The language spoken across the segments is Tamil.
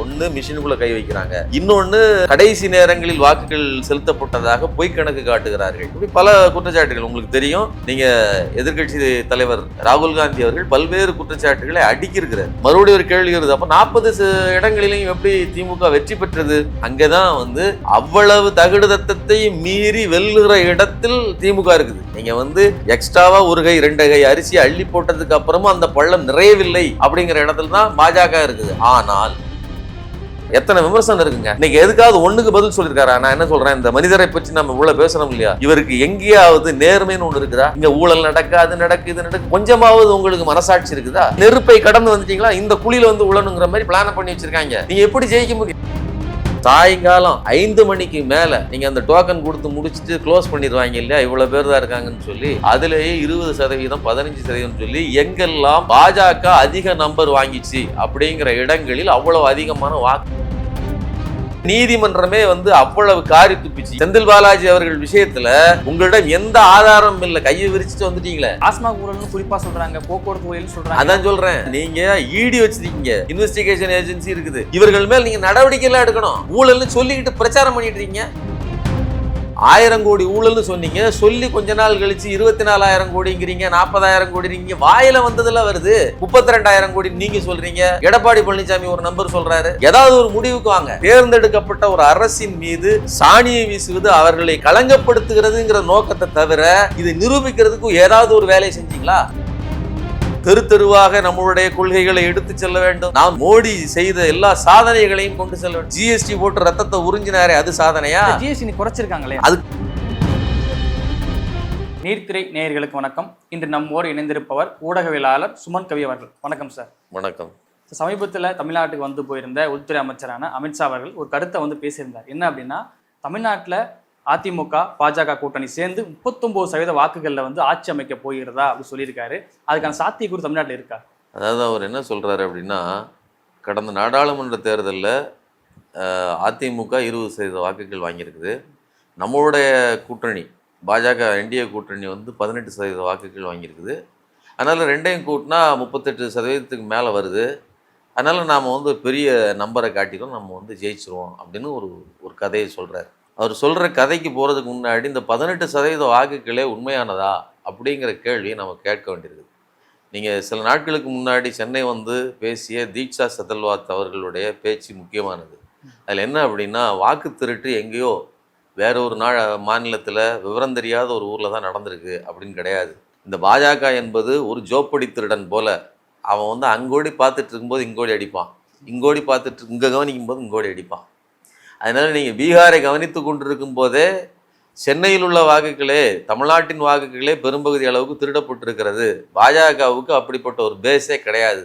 ஒன்று மிஷினுக்குள்ள கை வைக்கிறாங்க. இன்னொன்னு கடைசி நேரங்களில் வாக்குகள் செலுத்தப்பட்டதாக பொய் கணக்கு காட்டுகிறார்கள். இப்படி பல குற்றச்சாட்டுகள் உங்களுக்கு தெரியும். நீங்க எதிர்க்கட்சி தலைவர் ராகுல் காந்தி அவர்கள் பல்வேறு குற்றச்சாட்டுகளை அடுக்கியிருக்கிறார் மறுபடியும் ஒரு கேள்வி வருது. அப்ப நாற்பது இடங்களிலையும் எப்படி திமுக வெற்றி பெற்றது? அங்கதான் வந்து அவ்வளவு தகுடுதத்தத்தை மீறி வெல்லுகிற இடத்தில் திமுக இருக்குது. நீங்க வந்து எக்ஸ்ட்ராவா ஒரு கை ரெண்டு கை அரிசி அள்ளி போட்டதுக்கு அப்புறமும் அந்த பள்ளம் நிறையவில்லை அப்படிங்கிற இடத்துல தான் பாஜக இருக்குது. ஆனால் எத்தனை விமர்சனம் இருக்குங்க? இன்னைக்கு எதுக்காவது ஒண்ணுக்கு பதில் சொல்லியிருக்காரா நான் என்ன சொல்றேன்? இந்த மனிதரை பற்றி நம்ம இவ்வளவு பேசணும் இல்லையா? இவருக்கு எங்கேயாவது நேர்மைன்னு ஒண்ணு இருக்குதா? இங்க ஊழல் நடக்க அது நடக்கு இது நடக்கு கொஞ்சமாவது உங்களுக்கு மனசாட்சி இருக்குதா? நெருப்பை கடந்து வந்துட்டீங்களா? இந்த குழியில வந்து உழணுங்கிற மாதிரி பிளான் பண்ணி வச்சிருக்காங்க. நீங்க எப்படி ஜெயிக்க முடியும்? சாயங்காலம் ஐந்து மணிக்கு மேல நீங்க அந்த டோக்கன் கொடுத்து முடிச்சுட்டு க்ளோஸ் பண்ணிடுவாங்க இல்லையா? இவ்வளவு பேர் தான் இருக்காங்கன்னு சொல்லி அதுலயே இருபது சதவீதம் பதினஞ்சு சதவீதம் சொல்லி எங்கெல்லாம் பாஜக அதிக நம்பர் வாங்கிச்சு அப்படிங்கிற இடங்களில் அவ்வளவு அதிகமான வாக்கு நீதிமன்றமே வந்து அவ்வளவு காரி துப்பிச்சு. செந்தில் பாலாஜி அவர்கள் விஷயத்துல உங்களிடம் எந்த ஆதாரம் இல்ல. கையை விரிச்சிட்டு வந்துட்டீங்களே. டாஸ்மாக் ஊழல்னு குறிப்பா சொல்றாங்க போக்குவரத்து ஊழல் சொல்றாங்க. அதான் சொல்றேன். நீங்க ஈடி வச்சிருக்கீங்க. இன்வெஸ்டிகேஷன் ஏஜென்சி இருக்குது. இவர்கள் மேல் நீங்க நடவடிக்கை எல்லாம் எடுக்கணும். ஊழல்னு சொல்லிக்கிட்டு பிரச்சாரம் பண்ணிட்டு இருக்கீங்க. ஆயிரம் கோடி ஊழல்னு சொன்னீங்க. சொல்லி கொஞ்ச நாள் கழிச்சு இருபத்தி நாலாயிரம் கோடிங்கிறீங்க நாற்பதாயிரம் கோடிங்க வாயில வந்ததுல வருது. முப்பத்தி ரெண்டாயிரம் கோடி நீங்க சொல்றீங்க. எடப்பாடி பழனிசாமி ஒரு நம்பர் சொல்றாரு. ஏதாவது ஒரு முடிவுக்கு வாங்க. தேர்ந்தெடுக்கப்பட்ட ஒரு அரசின் மீது சாணியை வீசுவது அவர்களை களங்கப்படுத்துகிறதுங்கிற நோக்கத்தை தவிர இது நிரூபிக்கிறதுக்கு ஏதாவது ஒரு வேலையை செஞ்சீங்களா? தெரு தெருவாக நம்மளுடைய கொள்கைகளை எடுத்து செல்ல வேண்டும். நாம் மோடி செய்த எல்லா சாதனைகளையும் கொண்டு செல்ல வேண்டும். ஜிஎஸ்டி போட்டு ரத்தத்தை உறிஞ்சினாரே அது சாதனையா? ஜிஎஸ்டி குறைச்சிருக்காங்களே. அது- நீர்த்திரை நேயர்களுக்கு வணக்கம். இன்று நம்மோடு இணைந்திருப்பவர் ஊடகவியலாளர் சுமன் கவி அவர்கள். வணக்கம் சார். வணக்கம். சமீபத்தில் தமிழ்நாட்டுக்கு வந்து போயிருந்த உள்துறை அமைச்சரான அமித்ஷா அவர்கள் ஒரு கருத்தை வந்து பேசியிருந்தார். என்ன அப்படின்னா தமிழ்நாட்டில் அதிமுக பாஜக கூட்டணி சேர்ந்து முப்பத்தொம்போது சதவீத வாக்குகளில் வந்து ஆட்சி அமைக்க போகிறதா அப்படின்னு சொல்லியிருக்காரு. அதுக்கான சாத்தியக்கூறு தமிழ்நாட்டில் இருக்கா? அதாவது அவர் என்ன சொல்கிறாரு அப்படின்னா கடந்த நாடாளுமன்ற தேர்தலில் அதிமுக இருபது சதவீத வாக்குகள் வாங்கியிருக்குது. நம்மளுடைய கூட்டணி பாஜக என்டிஏ கூட்டணி வந்து பதினெட்டு சதவீத வாக்குகள் வாங்கியிருக்குது. அதனால் ரெண்டையும் கூட்டினா முப்பத்தெட்டு சதவீதத்துக்கு மேலே வருது. அதனால் நாம் வந்து பெரிய நம்பரை காட்டிடும் நம்ம வந்து ஜெயிச்சிருவோம் அப்படின்னு ஒரு ஒரு கதையை சொல்கிறார் அவர் சொல்கிற கதைக்கு போகிறதுக்கு முன்னாடி இந்த பதினெட்டு சதவீத வாக்குகளே உண்மையானதா அப்படிங்கிற கேள்வியை நம்ம கேட்க வேண்டியிருக்குது நீங்கள் சில நாட்களுக்கு முன்னாடி சென்னை வந்து பேசிய தீக்ஷா சதல்வாத் அவர்களுடைய பேச்சு முக்கியமானது. அதில் என்ன அப்படின்னா வாக்கு திருட்டு எங்கேயோ வேற ஒரு நா மாநிலத்தில் விவரம் தெரியாத ஒரு ஊரில் தான் நடந்திருக்கு அப்படின்னு கிடையாது. இந்த பாஜக என்பது ஒரு ஜோப்படி திருடன் போல அவன் வந்து அங்கோடி பார்த்துட்டு இருக்கும்போது இங்கோடி அடிப்பான். இங்கோடி பார்த்துட்டு இங்கே கவனிக்கும் போது இங்கோடி அடிப்பான். அதனால் நீங்கள் பீகாரை கவனித்து கொண்டிருக்கும் போதே சென்னையில் உள்ள வாக்குகளே தமிழ்நாட்டின் வாக்குகளே பெரும்பகுதி அளவுக்கு திருடப்பட்டிருக்கிறது. பாஜகவுக்கு அப்படிப்பட்ட ஒரு பேஸே கிடையாது.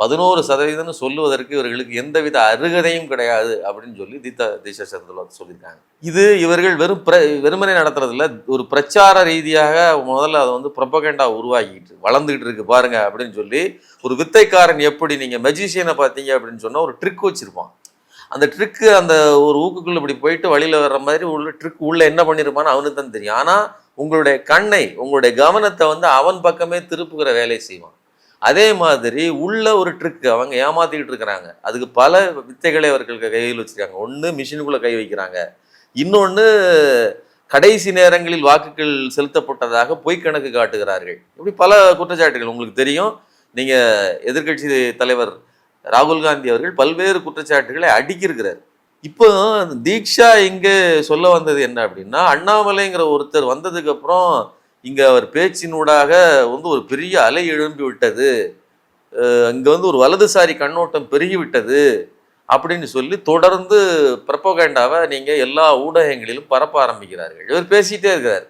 பதினோரு சதவீதம்னு சொல்லுவதற்கு இவர்களுக்கு எந்தவித அருகதையும் கிடையாது அப்படின்னு சொல்லி தீதா தீஷா சரத்வாத் சொல்லியிருக்காங்க. இது இவர்கள் வெறும் பிர வெறுமனை நடத்துறதுல ஒரு பிரச்சார ரீதியாக முதல்ல அதை வந்து ப்ரொபகண்டா உருவாக்கிட்டு வளர்ந்துக்கிட்டு இருக்கு பாருங்க அப்படின்னு சொல்லி ஒரு வித்தைக்காரன் எப்படி நீங்கள் மெஜிஷியனை பார்த்தீங்க அப்படின்னு சொன்னால் ஒரு ட்ரிக் வச்சிருப்பான். அந்த ட்ரிக்கு அந்த ஒரு ஊக்குக்குள்ள இப்படி போயிட்டு வழியில் வர்ற மாதிரி உள்ள ட்ரிக் உள்ள என்ன பண்ணியிருப்பான்னு அவனுக்கு தான் தெரியும். ஆனால் உங்களுடைய கண்ணை உங்களுடைய கவனத்தை வந்து அவன் பக்கமே திருப்புகிற வேலையை செய்வான். அதே மாதிரி உள்ள ஒரு ட்ரிக்கு அவங்க ஏமாத்திக்கிட்டு இருக்கிறாங்க. அதுக்கு பல வித்தைகளை அவர்களுக்கு கையில் வச்சிருக்காங்க. ஒன்று மிஷினுக்குள்ள கை வைக்கிறாங்க. இன்னொன்று கடைசி நேரங்களில் வாக்குகள் செலுத்தப்பட்டதாக பொய் கணக்கு காட்டுகிறார்கள். இப்படி பல குற்றச்சாட்டுகள். உங்களுக்கு தெரியும். நீங்கள் எதிர்க்கட்சி தலைவர் ராகுல் காந்தி அவர்கள் பல்வேறு குற்றச்சாட்டுகளை அடுக்கியிருக்கிறார் இப்போ தீக்ஷா இங்கே சொல்ல வந்தது என்ன அப்படின்னா அண்ணாமலைங்கிற ஒருத்தர் வந்ததுக்கப்புறம் இங்கே அவர் பேச்சினூடாக வந்து ஒரு பெரிய அலை எழும்பி விட்டது. அங்கே வந்து ஒரு வலதுசாரி கண்ணோட்டம் பெருகிவிட்டது அப்படின்னு சொல்லி தொடர்ந்து பிரப்போகேண்டாவை நீங்கள் எல்லா ஊடகங்களிலும் பரப்ப ஆரம்பிக்கிறார்கள். இவர் பேசிகிட்டே இருக்கிறார்.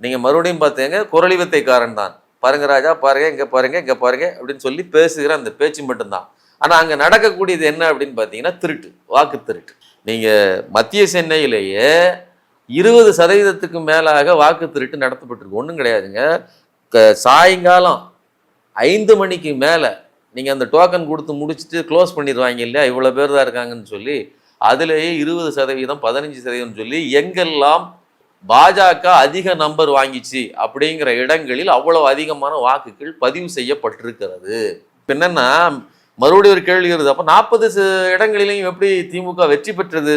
நீங்கள் மறுபடியும் பார்த்தீங்க குரலிவத்தைக்காரன் தான். பாருங்க ராஜா பாருங்க இங்கே பாருங்க இங்கே பாருங்க அப்படின்னு சொல்லி பேசுகிற அந்த பேச்சு மட்டும்தான். ஆனால் அங்கே நடக்கக்கூடியது என்ன அப்படின்னு பார்த்தீங்கன்னா திருட்டு வாக்கு திருட்டு. நீங்கள் மத்திய சென்னையிலேயே இருபது சதவீதத்துக்கு மேலாக வாக்கு திருட்டு நடத்தப்பட்டிருக்கு. ஒன்றும் கிடையாதுங்க. க- சாயங்காலம் ஐந்து மணிக்கு மேலே நீங்கள் அந்த டோக்கன் கொடுத்து முடிச்சுட்டு க்ளோஸ் பண்ணிடுவாங்க இல்லையா? இவ்வளோ பேர் தான் இருக்காங்கன்னு சொல்லி அதுலேயே இருபது சதவீதம் பதினஞ்சு சதவீதம் சொல்லி எங்கெல்லாம் பாஜக அதிக நம்பர் வாங்கிச்சு அப்படிங்கிற இடங்களில் அவ்வளவு அதிகமான வாக்குகள் பதிவு செய்யப்பட்டிருக்கிறது. இப்ப என்னன்னா மறுபடியும் ஒரு கேள்வி வருது. அப்போ நாற்பது இடங்களிலையும் எப்படி திமுக வெற்றி பெற்றது?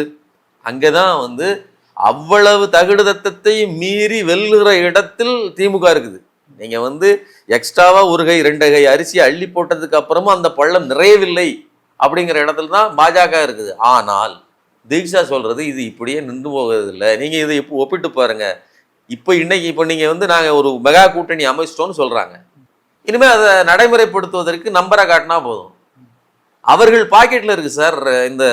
அங்கே தான் வந்து அவ்வளவு தகுடு தத்தத்தை மீறி வெல்லுகிற இடத்தில் திமுக இருக்குது. நீங்கள் வந்து எக்ஸ்ட்ராவாக ஒரு கை ரெண்டு கை அரிசி அள்ளி போட்டதுக்கு அப்புறமும் அந்த பள்ளம் நிறையவில்லை அப்படிங்கிற இடத்துல தான் பாஜக இருக்குது. ஆனால் தீக்ஷா சொல்கிறது இது இப்படியே நின்று போகிறதில்ல. நீங்கள் இதை இப்போ ஒப்பிட்டு பாருங்கள் இப்போ இன்னைக்கு இப்போ நீங்கள் வந்து நாங்கள் ஒரு மெகா கூட்டணி அமைச்சிட்டோம்னு சொல்கிறாங்க இனிமேல் அதை நடைமுறைப்படுத்துவதற்கு நம்பரை காட்டினா போதும். அவர்கள் பாக்கெட்ல இருக்கு சார். இந்த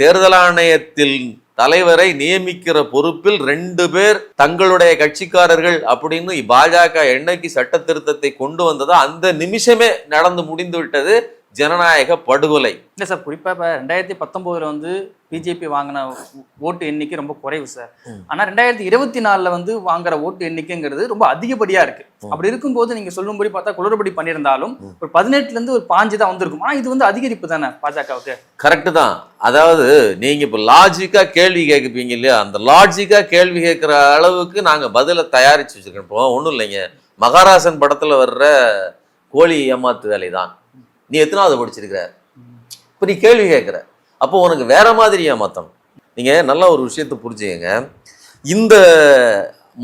தேர்தல் ஆணையத்தில் தலைவரை நியமிக்கிற பொறுப்பில் ரெண்டு பேர் தங்களுடைய கட்சிக்காரர்கள் அப்படின்னு பாஜக என்னைக்கு சட்ட திருத்தத்தை கொண்டு வந்ததோ அந்த நிமிஷமே நடந்து முடிந்து விட்டது. ஜனநாயக படுகொலை. இல்லை சார் குறிப்பாக இப்போ ரெண்டாயிரத்தி பத்தொம்போதில் வந்து பிஜேபி வாங்கின ஓட்டு எண்ணிக்கை ரொம்ப குறைவு சார். ஆனால் ரெண்டாயிரத்தி இருபத்தி நாலில் வந்து வாங்குற ஓட்டு எண்ணிக்கைங்கிறது ரொம்ப அதிகப்படியாக இருக்கு. ம். அப்படி இருக்கும்போது நீங்கள் சொல்லும்படி பார்த்தா குளறுபடி பண்ணியிருந்தாலும். ஒரு பதினெட்டுலேருந்து ஒரு பாஞ்சு தான் வந்திருக்கும். ஆனால் இது வந்து அதிகரிப்பு தானே பாஜகவுக்கு? கரெக்டு தான். அதாவது நீங்க இப்போ லாஜிக்கா கேள்வி கேட்குப்பீங்க இல்லையா? அந்த லாஜிக்கா கேள்வி கேட்குற அளவுக்கு நாங்க பதிலை தயாரிச்சு வச்சிருக்கோம். இப்போ ஒன்றும் இல்லைங்க. மகாராசன் படத்துல வர்ற கோழி ஏமாத்து வேலை தான் நீ எத்தனாவது படிச்சிருக்கிற? இப்போ நீ கேள்வி கேட்குற. அப்போ உனக்கு வேற மாதிரி ஏமாத்தம் நீங்கள் நல்ல ஒரு விஷயத்தை புரிஞ்சுக்கங்க. இந்த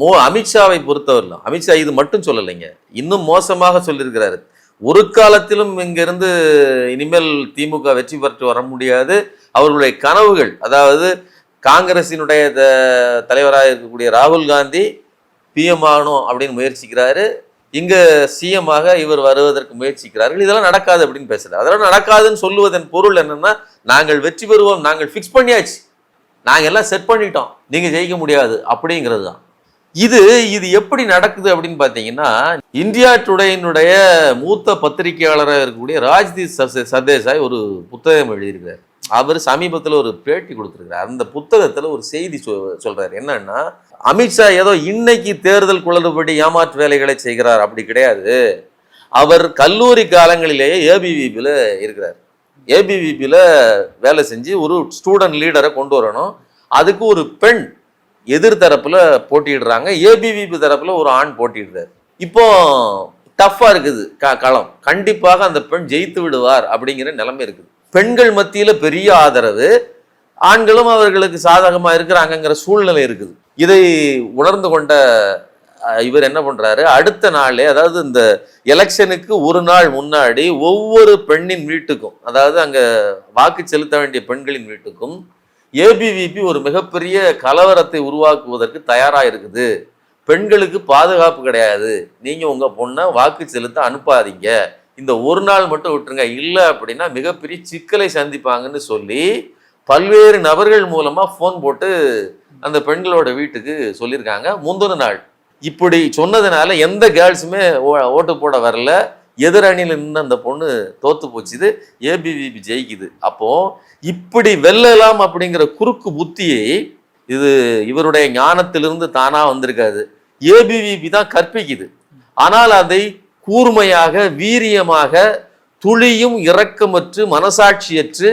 மோ அமித்ஷாவை பொறுத்தவரையிலும் அமித்ஷா இது மட்டும் சொல்லலைங்க. இன்னும் மோசமாக சொல்லியிருக்கிறாரு. ஒரு காலத்திலும் இங்கிருந்து இனிமேல் திமுக வெற்றி பெற்று வர முடியாது. அவர்களுடைய கனவுகள் அதாவது காங்கிரசினுடைய த- தலைவராக இருக்கக்கூடிய ராகுல் காந்தி பிஎம் ஆகணும் அப்படின்னு முயற்சிக்கிறாரு. இங்கே சிஎம் ஆக இவர் வருவதற்கு முயற்சிக்கிறார்கள். இதெல்லாம் நடக்காது அப்படின்னு பேசுகிறார் அதெல்லாம் நடக்காதுன்னு சொல்லுவதன் பொருள் என்னென்னா நாங்கள் வெற்றி பெறுவோம் நாங்கள் ஃபிக்ஸ் பண்ணியாச்சு. நாங்கள் எல்லாம் செட் பண்ணிட்டோம். நீங்கள் ஜெயிக்க முடியாது. அப்படிங்கிறது தான் இது இது எப்படி நடக்குது அப்படின்னு பார்த்தீங்கன்னா இந்தியா டுடேயினுடைய மூத்த பத்திரிகையாளராக இருக்கக்கூடிய ராஜ்தீப் சர்சே- சர்தேசாய் ஒரு புத்தகம் எழுதியிருக்கிறார். அவர் சமீபத்தில் ஒரு பேட்டி கொடுத்துருக்கிறார். அந்த புத்தகத்தில் ஒரு செய்தி சொ சொல்றாரு. என்னன்னா அமித்ஷா ஏதோ இன்னைக்கு தேர்தல் குளறுபடி ஏமாற்று வேலைகளை செய்கிறார். அப்படி கிடையாது. அவர் கல்லூரி காலங்களிலேயே ஏபிவிபியில் இருக்கிறார். ஏபிவிபியில் வேலை செஞ்சு ஒரு ஸ்டூடெண்ட் லீடரை கொண்டு வரணும். அதுக்கு ஒரு பெண் எதிர்தரப்பில் போட்டியிடுறாங்க. ஏபிவிபி தரப்பில் ஒரு ஆண் போட்டியிடுறார். இப்போ டஃப்பாக இருக்குது க- களம். கண்டிப்பாக அந்த பெண் ஜெயித்து விடுவார் அப்படிங்கிற நிலைமை இருக்குது. பெண்கள் மத்தியில் பெரிய ஆதரவு. ஆண்களும் அவர்களுக்கு சாதகமாக இருக்கிறாங்கங்கிற சூழ்நிலை இருக்குது. இதை உணர்ந்து கொண்ட இவர் என்ன பண்ணுறாரு அடுத்த நாளே அதாவது இந்த எலெக்ஷனுக்கு ஒரு நாள் முன்னாடி ஒவ்வொரு பெண்ணின் வீட்டுக்கும் அதாவது அங்கே வாக்கு செலுத்த வேண்டிய பெண்களின் வீட்டுக்கும் ஏபிவிபி ஒரு மிகப்பெரிய கலவரத்தை உருவாக்குவதற்கு தயாராக இருக்குது பெண்களுக்கு பாதுகாப்பு கிடையாது. நீங்கள் உங்கள் பொண்ணை வாக்கு செலுத்த அனுப்பாதீங்க. இந்த ஒரு நாள் மட்டும் விட்டுருங்க. இல்லை அப்படின்னா மிகப்பெரிய சிக்கலை சந்திப்பாங்கன்னு சொல்லி பல்வேறு நபர்கள் மூலமாக ஃபோன் போட்டு அந்த பெண்களோட வீட்டுக்கு சொல்லியிருக்காங்க. முந்தின நாள். இப்படி சொன்னதுனால எந்த கேர்ள்ஸுமே ஓ- ஓட்டு போட வரல. எதிரணியில் நின்று அந்த பொண்ணு தோத்து போச்சுது. ஏபிவிபி ஜெயிக்குது. அப்போ இப்படி வெல்லலாம் அப்படிங்கிற குறுக்கு புத்தியை இது இவருடைய ஞானத்திலிருந்து தானாக வந்திருக்காது. ஏபிவிபி தான் கற்பிக்குது. ஆனால் அதை கூர்மையாக வீரியமாக துளியும் இரக்கமற்று மனசாட்சியற்று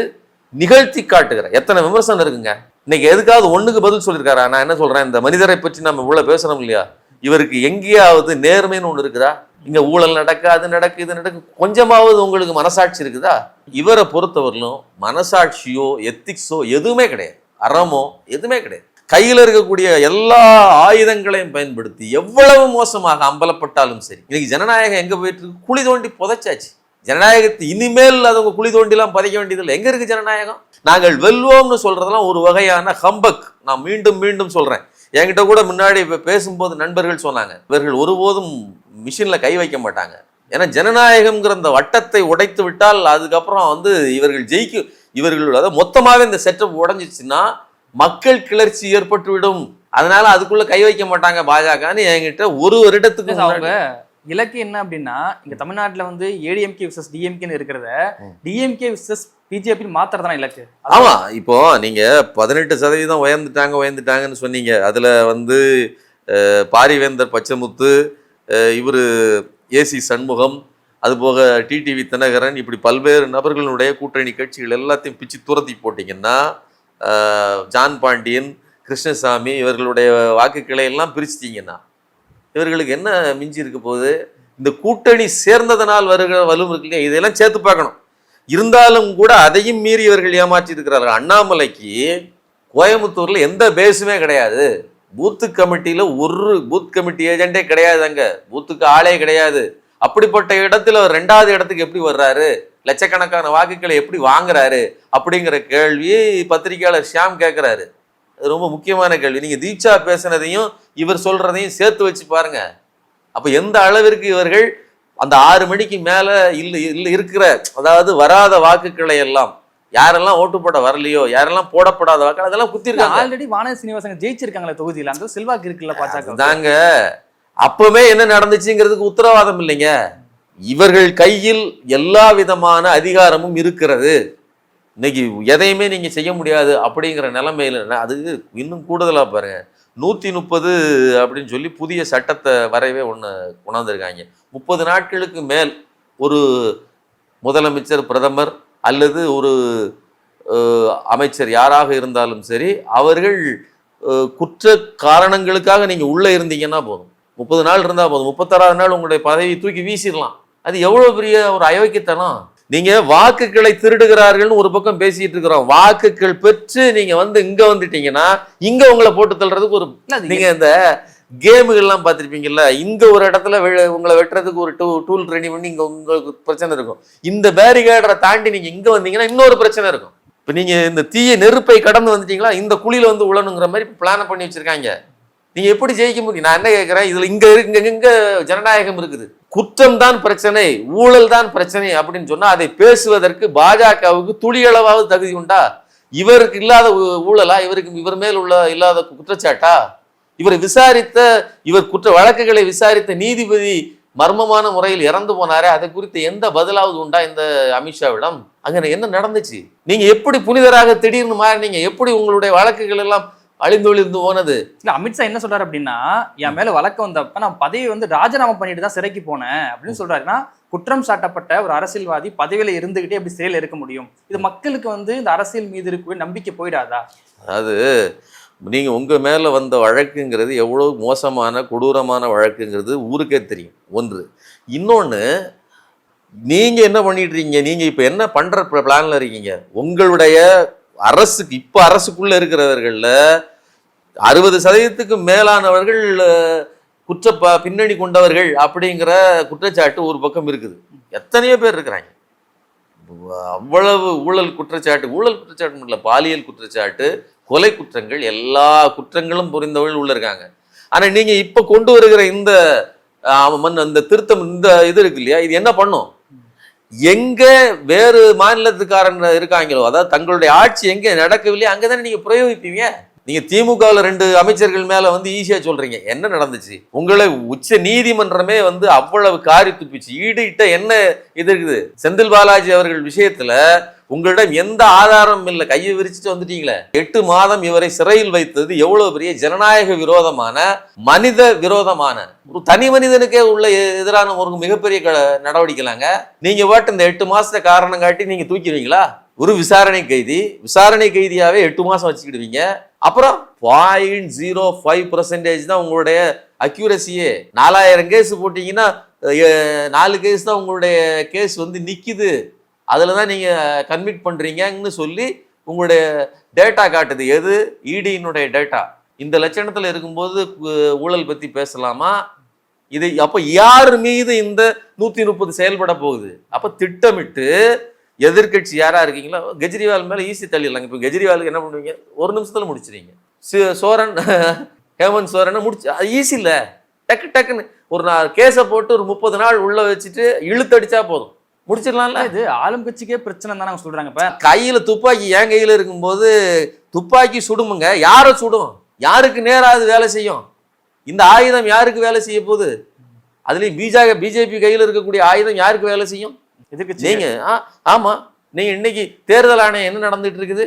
நிகழ்த்தி காட்டுகிறார். எத்தனை விமர்சனம் இருக்குங்க? இன்னைக்கு எதுக்காவது ஒண்ணுக்கு பதில் சொல்லியிருக்காரா? நான் என்ன சொல்றேன்? இந்த மனிதரை பற்றி நம்ம இவ்வளவு பேசணும் இல்லையா? இவருக்கு எங்கேயாவது நேர்மைன்னு ஒண்ணு இருக்குதா? இங்க ஊழல் நடக்க அது நடக்கு இது நடக்கு. கொஞ்சமாவது உங்களுக்கு மனசாட்சி இருக்குதா? இவரை பொறுத்தவரையிலும் மனசாட்சியோ எத்திக்ஸோ எதுவுமே கிடையாது. அறமோ எதுவுமே கிடையாது. கையில் இருக்கக்கூடிய எல்லா ஆயுதங்களையும் பயன்படுத்தி எவ்வளவு மோசமாக அம்பலப்பட்டாலும் சரி இன்னைக்கு ஜனநாயகம் எங்கே போயிட்டு இருக்கு? குழி தோண்டி புதைச்சாச்சு. ஜனநாயகத்தை இனிமேல் அதுங்க குழி தோண்டிலாம் புதைக்க வேண்டியதில்லை. எங்கே இருக்கு ஜனநாயகம்? நாங்கள் வெல்வோம்னு சொல்றதெல்லாம் ஒரு வகையான ஹம்பக் நான் மீண்டும் மீண்டும் சொல்றேன். என்கிட்ட கூட முன்னாடி பேசும்போது நண்பர்கள் சொன்னாங்க. இவர்கள் ஒருபோதும் மிஷினில் கை வைக்க மாட்டாங்க. ஏன்னா ஜனநாயகம்ங்கிற அந்த வட்டத்தை உடைத்து விட்டால் அதுக்கப்புறம் வந்து இவர்கள் ஜெயிக்கும் இவர்கள் அதாவது மொத்தமாகவே இந்த செட்டப் உடஞ்சிச்சுன்னா மக்கள் கிளர்ச்சி ஏற்பட்டுவிடும். அதனால அதுக்குள்ள கை வைக்க மாட்டாங்க பாஜகன்னு என்கிட்ட ஒரு வருடத்துக்கு அவங்க இலக்கு என்ன அப்படின்னா இங்க தமிழ்நாட்டுல வந்து ஏடிஎம்கே விசஸ் டிஎம்கேன்னு இருக்கிறத. டிஎம்கே விசஸ் பிஜேபி மாத்துறதுதான் இலக்கு. ஆமா இப்போ நீங்க பதினெட்டு சதவீதம் உயர்ந்துட்டாங்க உயர்ந்துட்டாங்கன்னு சொன்னீங்க. அதுல வந்து பாரிவேந்தர் பச்சைமுத்து இவரு ஏசி சண்முகம் அதுபோக டிடிவி தினகரன் இப்படி பல்வேறு நபர்களுடைய கூட்டணி கட்சிகள் எல்லாத்தையும் பிச்சு துரத்தி போட்டீங்கன்னா ஜான் பாண்டியன் கிருஷ்ணசாமி இவர்களுடைய வாக்குகளை எல்லாம் பிரிச்சிட்டிங்கன்னா இவர்களுக்கு என்ன மிஞ்சி இருக்க போகுது? இந்த கூட்டணி சேர்ந்ததனால் வருகிற வலு இருக்கு இல்லையா? இதையெல்லாம் சேர்த்து பார்க்கணும். இருந்தாலும் கூட அதையும் மீறி இவர்கள் ஏமாற்றி இருக்கிறார்கள். அண்ணாமலைக்கு கோயம்புத்தூரில் எந்த பேஸுமே கிடையாது. பூத்து கமிட்டியில் ஒரு பூத் கமிட்டி ஏஜெண்டே கிடையாது அங்கே. பூத்துக்கு ஆளே கிடையாது. அப்படிப்பட்ட இடத்துல அவர் ரெண்டாவது இடத்துக்கு எப்படி வர்றாரு? லட்சக்கணக்கான வாக்குகளை எப்படி வாங்குறாரு அப்படிங்கிற கேள்வியை பத்திரிகையாளர் ஷியாம் கேட்கிறாரு அது ரொம்ப முக்கியமான கேள்வி. நீங்க தீட்சா பேசுனதையும் இவர் சொல்றதையும் சேர்த்து வச்சு பாருங்க. அப்ப எந்த அளவிற்கு இவர்கள் அந்த ஆறு மணிக்கு மேல இல்ல இல்ல இருக்கிற அதாவது வராத வாக்குகளை எல்லாம் யாரெல்லாம் ஓட்டு போட வரலையோ யாரெல்லாம் போடப்படாத வாக்கு அதெல்லாம் குத்திருக்காங்க. ஆல்ரெடி வானதி சீனிவாசன் ஜெயிச்சிருக்காங்களே தொகுதியில. அந்த செல்வாக்கு இருக்குல்ல பாஜக தாங்க அப்பவே என்ன நடந்துச்சுங்கிறதுக்கு உத்தரவாதம் இல்லைங்க. இவர்கள் கையில் எல்லா விதமான அதிகாரமும் இருக்கிறது. இன்னைக்கு எதையுமே நீங்க செய்ய முடியாது அப்படிங்கிற நிலைமையில அது இன்னும் கூடுதலா பாருங்க. நூத்தி முப்பது அப்படின்னு சொல்லி புதிய சட்டத்தை வரவே ஒன்று கொண்டாந்துருக்காங்க. முப்பது நாட்களுக்கு மேல் ஒரு முதலமைச்சர் பிரதமர் அல்லது ஒரு அமைச்சர் யாராக இருந்தாலும் சரி அவர்கள் குற்ற காரணங்களுக்காக நீங்கள் உள்ளே இருந்தீங்கன்னா போதும். முப்பது நாள் இருந்தால் போதும். முப்பத்தாறாவது நாள் உங்களுடைய பதவியை தூக்கி வீசிடலாம். அது எவ்வளவு பெரிய ஒரு அயோக்கியத்தனம்? நீங்க வாக்குகளை திருடுகிறார்கள்னு ஒரு பக்கம் பேசிட்டு இருக்கிறோம். வாக்குகள் பெற்று நீங்க வந்து இங்க வந்துட்டீங்கன்னா இங்க உங்களை போட்டு தள்ளுறதுக்கு ஒரு இல்ல அது நீங்க இந்த கேமுகள்லாம் பார்த்திருப்பீங்கல்ல இங்க ஒரு இடத்துல உங்களை வெட்டுறதுக்கு ஒரு டூ டூல் ரெடி பண்ணி இங்க உங்களுக்கு பிரச்சனை இருக்கும். இந்த பேரிகேடரை தாண்டி நீங்க இங்க வந்தீங்கன்னா இன்னொரு பிரச்சனை இருக்கும். இப்ப நீங்க இந்த தீய நெருப்பை கடந்து வந்துட்டீங்களா இந்த குழியில வந்து உழணுங்கிற மாதிரி பிளான பண்ணி வச்சிருக்காங்க. நீங்க எப்படி ஜெயிக்க முடியும் நான் என்ன கேட்கிறேன்? இதுல இங்க இருக்கு இங்க இங்க ஜனநாயகம் இருக்குது. குற்றம் தான் பிரச்சனை ஊழல் தான் பிரச்சனை அப்படின்னு சொன்னா அதை பேசுவதற்கு பாஜகவுக்கு துளியளவாவது தகுதி உண்டா? இவருக்கு இல்லாத ஊ- ஊழலா? இவருக்கு இவர் மேல் உள்ள இல்லாத குற்றச்சாட்டா? இவரை விசாரித்த இவர் குற்ற வழக்குகளை விசாரித்த நீதிபதி மர்மமான முறையில் இறந்து போனாரே அதை குறித்து எந்த பதிலாவது உண்டா இந்த அமித்ஷாவிடம்? அங்க என்ன நடந்துச்சு? நீங்க எப்படி புனிதராக திடீர்னு மாறினீங்க? எப்படி உங்களுடைய வழக்குகள் எல்லாம் அழிந்தொழிந்து போனது. இல்ல அமித்ஷா என்ன சொல்றாரு அப்படின்னா என் மேல வழக்கு வந்தப்ப நான் பதவி வந்து ராஜினாமா பண்ணிட்டு தான் சிறைக்கு போனேன் அப்படின்னு சொல்றாருன்னா குற்றம் சாட்டப்பட்ட ஒரு அரசியல்வாதி பதவியில இருந்துகிட்டே எப்படி செயல் இருக்க முடியும்? இது மக்களுக்கு வந்து இந்த அரசியல் மீது இருக்கவே நம்பிக்கை போயிடாதா? அதாவது நீங்க உங்க மேல வந்த வழக்குங்கிறது எவ்வளவு மோசமான கொடூரமான வழக்குங்கிறது ஊருக்கே தெரியும். ஒன்று. இன்னொன்னு நீங்க என்ன பண்ணிட்டு இருக்கீங்க? நீங்க இப்ப என்ன பண்ற பிளான்ல இருக்கீங்க? உங்களுடைய அரசுக்கு இப்போ அரசுக்குள்ளே இருக்கிறவர்களில் அறுபது சதவீதத்துக்கு மேலானவர்கள் குற்ற ப- பின்னணி கொண்டவர்கள் அப்படிங்கிற குற்றச்சாட்டு ஒரு பக்கம் இருக்குது. எத்தனையோ பேர் இருக்கிறாங்க. அவ்வளவு ஊழல் குற்றச்சாட்டு ஊழல் குற்றச்சாட்டு இல்லை பாலியல் குற்றச்சாட்டு கொலை குற்றங்கள் எல்லா குற்றங்களும் புரிந்தவர்கள் உள்ள இருக்காங்க. ஆனால் நீங்கள் இப்போ கொண்டு வருகிற இந்த மண் அந்த திருத்தம் இந்த இது இருக்கு இல்லையா? இது என்ன பண்ணும்? எங்க வேறு மாநிலத்துக்காரன் இருக்காங்களோ அதாவது தங்களுடைய ஆட்சி எங்க நடக்கவில்லையோ அங்கதானே நீங்க பிரயோகிப்பீங்க? நீங்கள் திமுகவில் ரெண்டு அமைச்சர்கள் மேலே வந்து ஈஸியாக சொல்கிறீங்க என்ன நடந்துச்சு? உங்களை உச்ச நீதிமன்றமே வந்து அவ்வளவு காரி துப்பிச்சு ஈடுகிட்ட என்ன இது இருக்குது செந்தில் பாலாஜி அவர்கள் விஷயத்தில் உங்களிடம் எந்த ஆதாரமும் இல்லை. கையை விரிச்சிட்டு வந்துட்டீங்களே. எட்டு மாதம் இவரை சிறையில் வைத்தது எவ்வளவு பெரிய ஜனநாயக விரோதமான மனித விரோதமான ஒரு தனி மனிதனுக்கே உள்ள எதிரான ஒரு மிகப்பெரிய க- நடவடிக்கைலாங்க. நீங்க பாட்டு இந்த எட்டு மாசத்தை காரணம் காட்டி நீங்க தூக்கிடுவீங்களா? ஒரு விசாரணை கைதி விசாரணை கைதியாவே எட்டு மாசம் வச்சுக்கிடுவீங்க. அப்புறம் பாயிண்ட் ஜீரோ ஃபைவ் பர்சன்டேஜ் தான் உங்களுடைய அக்யூரஸியே நாலாயிரம் கேஸ் போட்டிங்கன்னா நாலு கேஸ் தான் உங்களுடைய கேஸ் வந்து நிற்கிது அதில் தான் நீங்கள் கன்விட் பண்ணுறீங்கன்னு சொல்லி உங்களுடைய டேட்டா காட்டுது. எது? இடியினுடைய டேட்டா இந்த லட்சணத்தில் இருக்கும்போது ஊழல் பற்றி பேசலாமா? இது அப்போ யார் மீது இந்த நூற்றி முப்பது செயல்பட போகுது? அப்போ திட்டமிட்டு எதிர்க்கட்சி யாரா இருக்கீங்களோ கெஜ்ரிவால் மேலே ஈஸி தள்ளிடலாங்க. இப்போ கெஜ்ரிவாலுக்கு என்ன பண்ணுவீங்க? ஒரு நிமிஷத்தில் முடிச்சிருவீங்க சி- சோரன் ஹேமந்த் சோரனை முடிச்சு அது ஈஸி இல்லை. டக்கு டக்குன்னு ஒரு நாள் கேஸை போட்டு ஒரு முப்பது நாள் உள்ள வச்சுட்டு இழுத்தடிச்சா போதும். முடிச்சிடலாம்ல? இது ஆளும் கட்சிக்கே பிரச்சனை தான் சொல்றாங்க இப்ப. கையில துப்பாக்கி என் கையில இருக்கும்போது துப்பாக்கி சுடுமுங்க. யாரை சுடும்? யாருக்கு நேரா அது வேலை செய்யும்? இந்த ஆயுதம் யாருக்கு வேலை செய்ய போகுது? அதுலயும் பிஜேபி பிஜேபி கையில இருக்கக்கூடிய ஆயுதம் யாருக்கு வேலை செய்யும்? எதிர்கட்சி நீங்க ஆ ஆமா. நீங்க இன்னைக்கு தேர்தல் ஆணையம் என்ன நடந்துட்டு இருக்குது?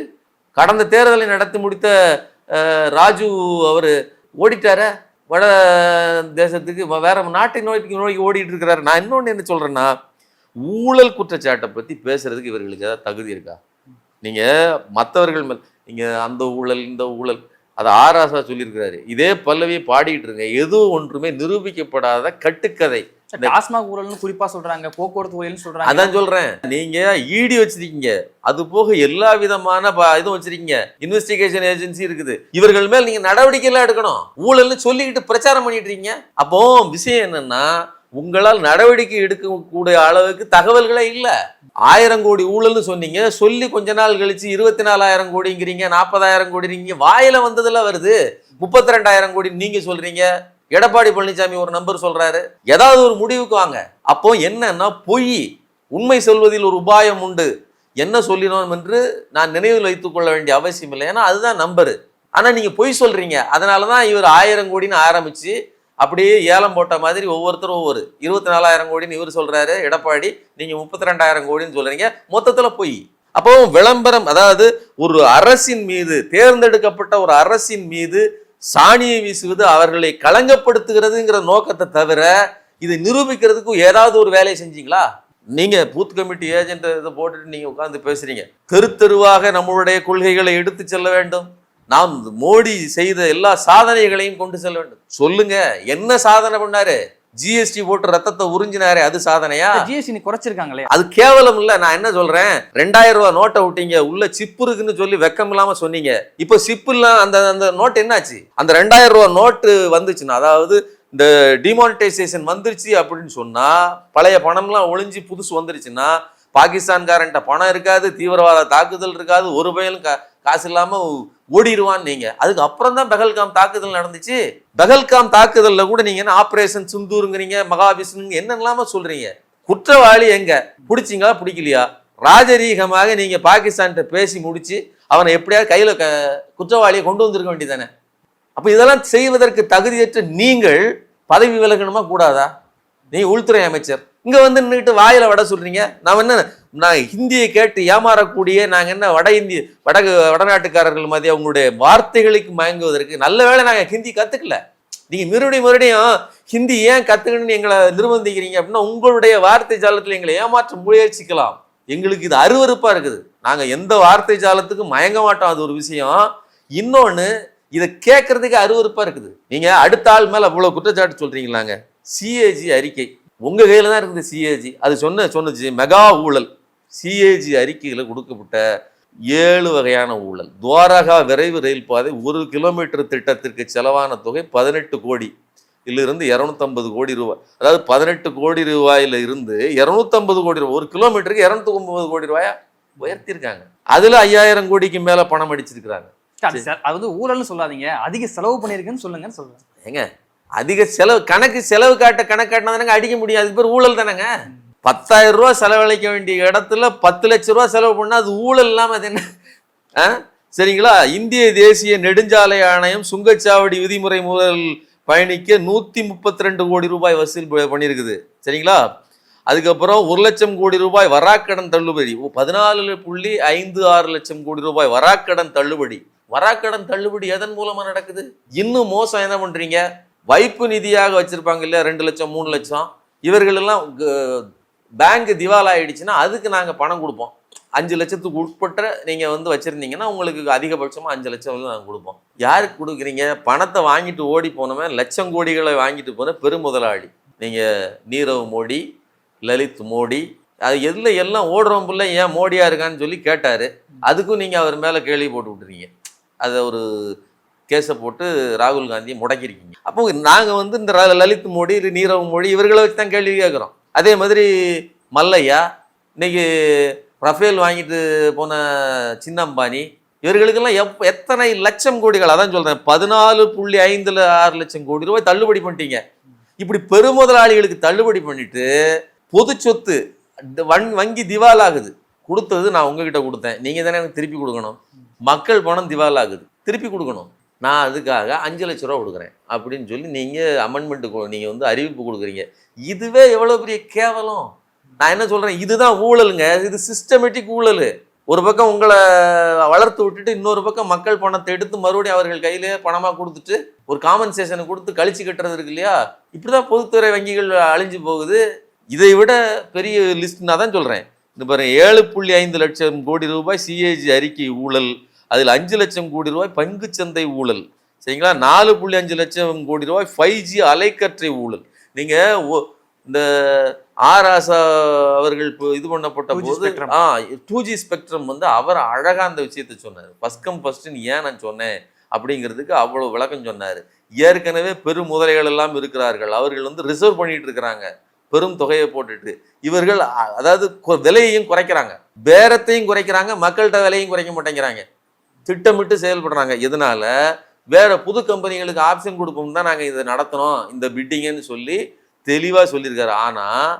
கடந்த தேர்தலை நடத்தி முடித்த ராஜு அவர் ஓடிட்டார? வட தேசத்துக்கு வேற நாட்டை நோய்க்கு நோக்கி ஓடிட்டு இருக்கிறாரு நான் இன்னொன்று என்ன சொல்றேன்னா ஊழல் குற்றச்சாட்டை பத்தி பேசுறதுக்கு இவர்களுக்கு ஏதாவது தகுதி இருக்கா? நீங்க மற்றவர்கள் மேல் நீங்க அந்த ஊழல் இந்த ஊழல் அதை ஆராசா சொல்லியிருக்கிறாரு. இதே பல்லவியை பாடிட்டு இருங்க. எதுவும் ஒன்றுமே நிரூபிக்கப்படாத கட்டுக்கதை. டாஸ்மாக் ஊழல்னு குறிப்பா சொல்றாங்க போக்குவரத்து ஊழல்னு சொல்றாங்க. அதான் சொல்றேன். நீங்க இடி வச்சிருக்கீங்க. அது போக எல்லா விதமான இதுவும் வச்சிருக்கீங்க. இன்வெஸ்டிகேஷன் ஏஜென்சி இருக்குது. இவர்கள் மேல் நீங்க நடவடிக்கை எல்லாம் எடுக்கணும். ஊழல்னு சொல்லிக்கிட்டு பிரச்சாரம் பண்ணிட்டு இருக்கீங்க. அப்போ விஷயம் என்னன்னா உங்களால் நடவடிக்கை எடுக்கக்கூடிய அளவுக்கு தகவல்களே இல்லை. ஆயிரம் கோடி ஊழல்னு சொன்னீங்க. சொல்லி கொஞ்ச நாள் கழிச்சு இருபத்தி நாலாயிரம் கோடிங்கிறீங்க நாற்பதாயிரம் கோடிங்கிறீங்க வாயில வந்ததுல வருது. முப்பத்தி ரெண்டாயிரம் கோடி நீங்க சொல்றீங்க. எடப்பாடி பழனிசாமி ஒரு நம்பர் சொல்றாரு. ஏதாவது ஒரு முடிவுக்கு வாங்க. அப்போ என்னன்னா பொய். உண்மை சொல்வதில் ஒரு உபாயம் உண்டு. என்ன சொல்லினோம் என்று நான் நினைவில் வைத்துக் கொள்ள வேண்டிய அவசியம் இல்லை ஏன்னா அதுதான் நம்பரு. ஆனா நீங்க பொய் சொல்றீங்க. அதனாலதான் இவர் ஆயிரம் கோடின்னு ஆரம்பிச்சு அப்படியே ஏலம் போட்ட மாதிரி ஒவ்வொருத்தரும் ஒவ்வொரு. இருபத்தி நாலாயிரம் கோடின்னு இவர் சொல்றாரு எடப்பாடி நீங்க முப்பத்தி ரெண்டாயிரம் கோடின்னு சொல்றீங்க மொத்தத்துல போய். அப்போ விளம்பரம் அதாவது ஒரு அரசின் மீது தேர்ந்தெடுக்கப்பட்ட ஒரு அரசின் மீது சாணியை வீசுவது அவர்களை களங்கப்படுத்துகிறதுங்கிற நோக்கத்தை தவிர இதை நிரூபிக்கிறதுக்கு ஏதாவது ஒரு வேலையை செஞ்சீங்களா? நீங்க பூத் கமிட்டி ஏஜென்ட் இதை போட்டுட்டு நீங்க உட்காந்து பேசுறீங்க. தெரு தெருவாக நம்மளுடைய கொள்கைகளை எடுத்து செல்ல வேண்டும். நாம் மோடி செய்த எல்லா சாதனைகளையும் கொண்டு செல்ல வேண்டும். சொல்லுங்க என்ன சாதனை பண்ணாரு? ஜிஎஸ்டி போட்டு ரத்தத்தை உறிஞ்சினாரே அது சாதனையா? ஜிஎஸ்டி குறைச்சிருக்காங்களே. அது கேவலம் இல்ல நான் என்ன சொல்றேன்? ரெண்டாயிரம் ரூபாய் நோட்டை விட்டீங்க உள்ள சிப்பு இருக்குன்னு சொல்லி வெக்கம் இல்லாம சொன்னீங்க. இப்போ சிப்பு இல்ல அந்த அந்த நோட் என்னாச்சு? அந்த ரெண்டாயிரம் ரூபாய் நோட்டு வந்துச்சுன்னா அதாவது இந்த டிமானிட்டைசேஷன் வந்துருச்சு அப்படின்னு சொன்னா பழைய பணம்லாம் ஒளிஞ்சு புதுசு வந்துருச்சுன்னா பாகிஸ்தான்காரன்ட்ட பணம் இருக்காது தீவிரவாத தாக்குதல் இருக்காது ஒரு பயலும் காசு இல்லாமல் ஓடிடுவான்னு நீங்க. அதுக்கு அப்புறம் தான் பெஹல்காம் தாக்குதல் நடந்துச்சு. பெஹல்காம் தாக்குதலில் கூட நீங்க என்ன ஆப்ரேஷன் சிந்தூருங்கிறீங்க மகாவிஷ்ணுங்க என்னெல்லாம சொல்றீங்க? குற்றவாளி எங்க? பிடிச்சிங்களா பிடிக்கலையா? ராஜரீகமாக நீங்க பாகிஸ்தான்கிட்ட பேசி முடிச்சு அவனை எப்படியாவது கையில் க குற்றவாளியை கொண்டு வந்திருக்க வேண்டியதானே அப்போ இதெல்லாம் செய்வதற்கு தகுதியற்ற நீங்கள் பதவி விலகணுமா கூடாதா? நீ உள்துறை அமைச்சர். இங்கே வந்து நின்றுட்டு வாயில் வடை சொல்கிறீங்க நான் என்ன நான் ஹிந்தியை கேட்டு ஏமாறக்கூடிய நாங்கள் என்ன வட இந்திய வட வடநாட்டுக்காரர்கள் மாதிரி அவங்களுடைய வார்த்தைகளுக்கு மயங்குவதற்கு நல்ல வேளை நாங்கள் ஹிந்தி கற்றுக்கல நீங்கள் மறுபடியும் மறுபடியும் ஹிந்தி ஏன் கற்றுக்கணும்னு எங்களை நிர்பந்திக்கிறீங்க அப்படின்னா உங்களுடைய வார்த்தை ஜாலத்தில் எங்களை ஏமாற்ற முயற்சிக்கலாம். எங்களுக்கு இது அருவறுப்பாக இருக்குது. நாங்கள் எந்த வார்த்தை ஜாலத்துக்கும் மயங்க மாட்டோம் அது ஒரு விஷயம். இன்னொன்று இதை கேட்கறதுக்கு அருவறுப்பாக இருக்குது. நீங்கள் அடுத்த ஆள் மேலே அவ்வளோ குற்றச்சாட்டு சொல்கிறீங்களாங்க சிஏஜி அறிக்கை. உங்க கையில தான் இருக்குது சிஏஜி அது சொன்ன சொன்னுச்சு. மெகா ஊழல். சிஏஜி அறிக்கையில கொடுக்கப்பட்ட ஏழு வகையான ஊழல். துவாரகா விரைவு ரயில் பாதை ஒரு கிலோமீட்டர் திட்டத்திற்கு செலவான தொகை பதினெட்டு கோடி. இருந்து இரநூத்தம்பது கோடி ரூபாய். அதாவது பதினெட்டு கோடி ரூபாயில இருந்து இரநூத்தம்பது கோடி ரூபாய். ஒரு கிலோமீட்டருக்கு இரநூத்தி ஒன்பது கோடி ரூபாயா? உயர்த்தியிருக்காங்க அதுல ஐயாயிரம் கோடிக்கு மேல பணம் அடிச்சிருக்கிறாங்க. அது சார் அது வந்து ஊழல்னு சொல்லாதீங்க. அதிக செலவு பண்ணியிருக்குன்னு சொல்லுங்கன்னு சொல்றேன். ஏங்க அதிக செலவு கணக்கு செலவு காட்ட கணக்கு காட்டினா தானங்க அடிக்க முடியும். அதுக்கு பேர் ஊழல் தானேங்க. பத்தாயிரம் ரூபா செலவழிக்க வேண்டிய இடத்துல பத்து லட்ச ரூபா செலவு பண்ணால் அது ஊழல் இல்லாமல் அது என்ன? ஆ? சரிங்களா? இந்திய தேசிய நெடுஞ்சாலை ஆணையம் சுங்கச்சாவடி விதிமுறை முதல் பயணிக்க நூற்றி முப்பத்தி ரெண்டு கோடி ரூபாய் வசூல் பண்ணியிருக்குது சரிங்களா? அதுக்கப்புறம் ஒரு லட்சம் கோடி ரூபாய் வராக்கடன் தள்ளுபடி. பதினாலு புள்ளி ஐந்து ஆறு லட்சம் கோடி ரூபாய் வராக்கடன் தள்ளுபடி. வராக்கடன் தள்ளுபடி எதன் மூலமாக நடக்குது? இன்னும் மோசம் என்ன பண்ணுறீங்க வைப்பு நிதியாக வச்சிருப்பாங்க இல்லையா? ரெண்டு லட்சம் மூணு லட்சம். இவர்களெல்லாம் பேங்க் திவால் அதுக்கு நாங்கள் பணம் கொடுப்போம். அஞ்சு லட்சத்துக்கு உட்பட்ட நீங்கள் வந்து வச்சுருந்தீங்கன்னா உங்களுக்கு அதிகபட்சமாக அஞ்சு லட்சம் வந்து நாங்கள் கொடுப்போம். யாருக்கு கொடுக்குறீங்க? பணத்தை வாங்கிட்டு ஓடி போனவன் லட்சம் கோடிகளை வாங்கிட்டு போன பெருமுதலாளி. நீங்கள் நீரவ் மோடி லலித் மோடி அது எதில் எல்லாம் ஓடுறோம் பிள்ளை ஏன் மோடியாக இருக்கான்னு சொல்லி கேட்டார். அதுக்கும் நீங்கள் அவர் மேலே கேள்வி போட்டு விட்டுறீங்க. அதை ஒரு கேஸை போட்டு ராகுல் காந்தியை முடக்கியிருக்கீங்க. அப்போ நாங்கள் வந்து இந்த லலித் மோடி நீரவ் மோடி இவர்களை வச்சு தான் கேள்வி கேட்குறோம். அதே மாதிரி மல்லையா இன்னைக்கு ரஃபேல் வாங்கிட்டு போன சின்ன அம்பானி இவர்களுக்கெல்லாம் எப் எத்தனை லட்சம் கோடிகள் அதான் சொல்கிறேன் பதினாலு புள்ளி ஐந்தில் ஆறு லட்சம் கோடி ரூபாய் தள்ளுபடி பண்ணிட்டீங்க. இப்படி பெருமுதலாளிகளுக்கு தள்ளுபடி பண்ணிட்டு பொது சொத்து வன் வங்கி திவால் ஆகுது கொடுத்தது நான் உங்ககிட்ட கொடுத்தேன். நீங்கள் தானே எனக்கு திருப்பி கொடுக்கணும். மக்கள் பணம் திவால் ஆகுது திருப்பி கொடுக்கணும். நான் அதுக்காக அஞ்சு லட்ச ரூபா கொடுக்குறேன் அப்படின்னு சொல்லி நீங்கள் அமெண்ட்மெண்ட்டு நீங்கள் வந்து அறிவிப்பு கொடுக்குறீங்க. இதுவே எவ்வளோ பெரிய கேவலம்? நான் என்ன சொல்கிறேன் இதுதான் ஊழலுங்க. இது சிஸ்டமேட்டிக் ஊழல். ஒரு பக்கம் உங்களை வளர்த்து விட்டுட்டு இன்னொரு பக்கம் மக்கள் பணத்தை எடுத்து மறுபடியும் அவர்கள் கையிலே பணமாக கொடுத்துட்டு ஒரு காம்பன்சேஷனை கொடுத்து கழிச்சு கட்டுறது இருக்கு இல்லையா? இப்படிதான் பொதுத்துறை வங்கிகள் அழிஞ்சு போகுது. இதை விட பெரிய லிஸ்ட் நான் தான் சொல்கிறேன் இந்த பாருங்க ஏழு புள்ளி ஐந்து லட்சம் கோடி ரூபாய் சிஏஜி அறிக்கை ஊழல் அதில் அஞ்சு லட்சம் கோடி ரூபாய் பங்குச்சந்தை ஊழல். சரிங்களா? நாலு புள்ளி அஞ்சு லட்சம் கோடி ரூபாய் ஃபைவ் ஜி அலைக்கற்றை ஊழல். நீங்க ஒ- இந்த ஆர் ஆசா அவர்கள் இப்போ இது பண்ணப்பட்ட 2G போது. ஆ டூ ஜி ஸ்பெக்ட்ரம் வந்து அவர் அழகா அந்த விஷயத்தை சொன்னார். ஃபர்ஸ்ட் கம் ஃபர்ஸ்ட்னு ஏன் நான் சொன்னேன்? அப்படிங்கிறதுக்கு அவ்வளவு விளக்கம் சொன்னார். ஏற்கனவே பெரும் முதலைகள் எல்லாம் இருக்கிறார்கள். அவர்கள் வந்து ரிசர்வ் பண்ணிட்டு இருக்கிறாங்க. பெரும் தொகையை போட்டுட்டு. இவர்கள் அதாவது விலையையும் குறைக்கிறாங்க. பேரத்தையும் குறைக்கிறாங்க. மக்கள்கிட்ட விலையும் குறைக்க மாட்டேங்கிறாங்க. திட்டமிட்டு செயல்படுறாங்க. இதனால வேற புது கம்பெனிகளுக்கு ஆப்ஷன் கொடுப்போம் தான் நாங்கள் இதை நடத்தினோம். இந்த பிட்டிங்கன்னு சொல்லி தெளிவாக சொல்லியிருக்காரு. ஆனால்